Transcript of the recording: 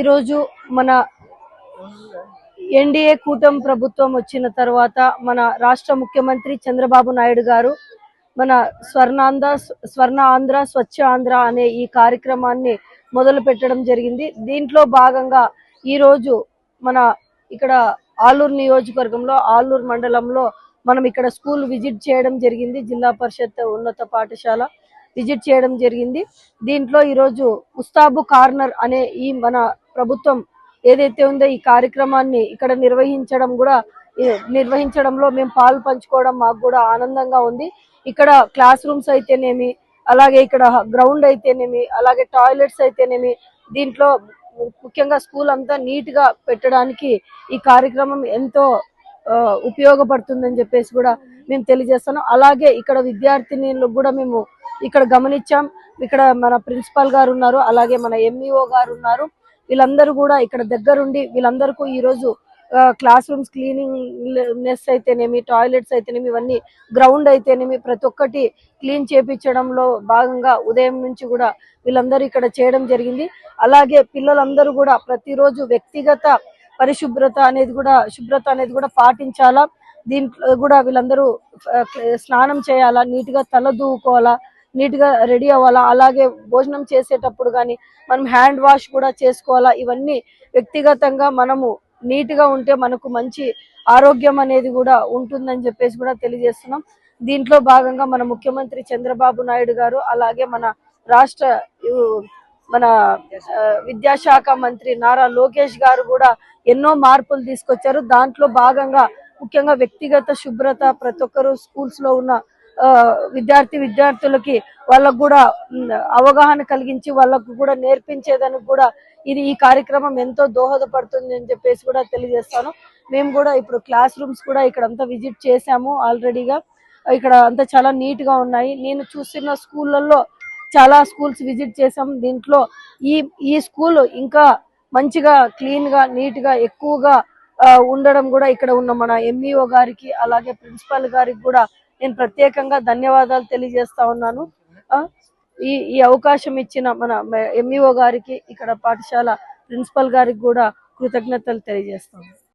ఈరోజు మన ఎన్డీఏ కూటమి ప్రభుత్వం వచ్చిన తర్వాత మన రాష్ట్ర ముఖ్యమంత్రి చంద్రబాబు నాయుడు గారు మన స్వర్ణాంధ్ర స్వర్ణ ఆంధ్ర స్వచ్ఛ ఆంధ్ర అనే ఈ కార్యక్రమాన్ని మొదలు పెట్టడం జరిగింది. దీంట్లో భాగంగా ఈరోజు మన ఇక్కడ ఆలూరు నియోజకవర్గంలో ఆలూరు మండలంలో మనం ఇక్కడ స్కూల్ విజిట్ చేయడం జరిగింది. జిల్లా పరిషత్ ఉన్నత పాఠశాల విజిట్ చేయడం జరిగింది. దీంట్లో ఈరోజు ఉస్తాబు కార్నర్ అనే ఈ మన ప్రభుత్వం ఏదైతే ఉందో ఈ కార్యక్రమాన్ని ఇక్కడ నిర్వహించడం కూడా నిర్వహించడంలో మేము పాలు పంచుకోవడం మాకు కూడా ఆనందంగా ఉంది. ఇక్కడ క్లాస్ రూమ్స్ అయితేనేమి అలాగే ఇక్కడ గ్రౌండ్ అయితేనేమి అలాగే టాయిలెట్స్ అయితేనేమి దీంట్లో ముఖ్యంగా స్కూల్ అంతా నీట్గా పెట్టడానికి ఈ కార్యక్రమం ఎంతో ఆ, ఉపయోగపడుతుందని చెప్పేసి కూడా మేము తెలియజేస్తాను అలాగే ఇక్కడ విద్యార్థినిలు కూడా మేము ఇక్కడ గమనించాం. ఇక్కడ మన ప్రిన్సిపాల్ గారు ఉన్నారు అలాగే మన ఎంఈఓ గారు ఉన్నారు. వీళ్ళందరూ కూడా ఇక్కడ దగ్గరుండి వీళ్ళందరికీ ఈరోజు క్లాస్ రూమ్స్ క్లీనింగ్ నెస్ అయితేనేమి టాయిలెట్స్ అయితేనేమి ఇవన్నీ గ్రౌండ్ అయితేనేమి ప్రతి ఒక్కటి క్లీన్ చేపించడంలో భాగంగా ఉదయం నుంచి కూడా వీళ్ళందరూ ఇక్కడ చేయడం జరిగింది. అలాగే పిల్లలందరూ కూడా ప్రతిరోజు వ్యక్తిగత పరిశుభ్రత అనేది కూడా శుభ్రత అనేది కూడా పాటించాలా? దీంట్లో కూడా వీళ్ళందరూ స్నానం చేయాలా? నీట్గా తల దూకోవాలా నీట్గా రెడీ అవ్వాలా? అలాగే భోజనం చేసేటప్పుడు కానీ మనం హ్యాండ్ వాష్ కూడా చేసుకోవాలా? ఇవన్నీ వ్యక్తిగతంగా మనము నీట్గా ఉంటే మనకు మంచి ఆరోగ్యం అనేది కూడా ఉంటుందని చెప్పేసి కూడా తెలియజేస్తున్నాం. దీంట్లో భాగంగా మన ముఖ్యమంత్రి చంద్రబాబు నాయుడు గారు అలాగే మన రాష్ట్ర మన విద్యాశాఖ మంత్రి నారా లోకేష్ గారు కూడా ఎన్నో మార్పులు తీసుకొచ్చారు. దాంట్లో భాగంగా ముఖ్యంగా వ్యక్తిగత శుభ్రత ప్రతి ఒక్కరు స్కూల్స్లో ఉన్న విద్యార్థి విద్యార్థులకి వాళ్ళకు కూడా అవగాహన కలిగించి వాళ్ళకు కూడా నేర్పించేదానికి కూడా ఇది ఈ కార్యక్రమం ఎంతో దోహదపడుతుంది అని చెప్పేసి కూడా తెలియజేస్తాను. మేము కూడా ఇప్పుడు క్లాస్ రూమ్స్ కూడా ఇక్కడ అంతా విజిట్ చేశాము ఆల్రెడీగా. ఇక్కడ అంతా చాలా నీట్గా ఉన్నాయి. నేను చూస్తున్న స్కూళ్ళల్లో చాలా స్కూల్స్ విజిట్ చేసాం దీంట్లో ఈ ఈ స్కూల్ ఇంకా మంచిగా క్లీన్గా నీట్గా ఎక్కువగా ఆ, ఉండడం కూడా ఇక్కడ ఉన్న మన ఎంఈఓ గారికి అలాగే ప్రిన్సిపల్ గారికి కూడా నేను ప్రత్యేకంగా ధన్యవాదాలు తెలియజేస్తా ఉన్నాను. ఆ, ఈ ఈ అవకాశం ఇచ్చిన మన ఎంఈఓ గారికి ఇక్కడ పాఠశాల ప్రిన్సిపల్ గారికి కూడా కృతజ్ఞతలు తెలియజేస్తాను.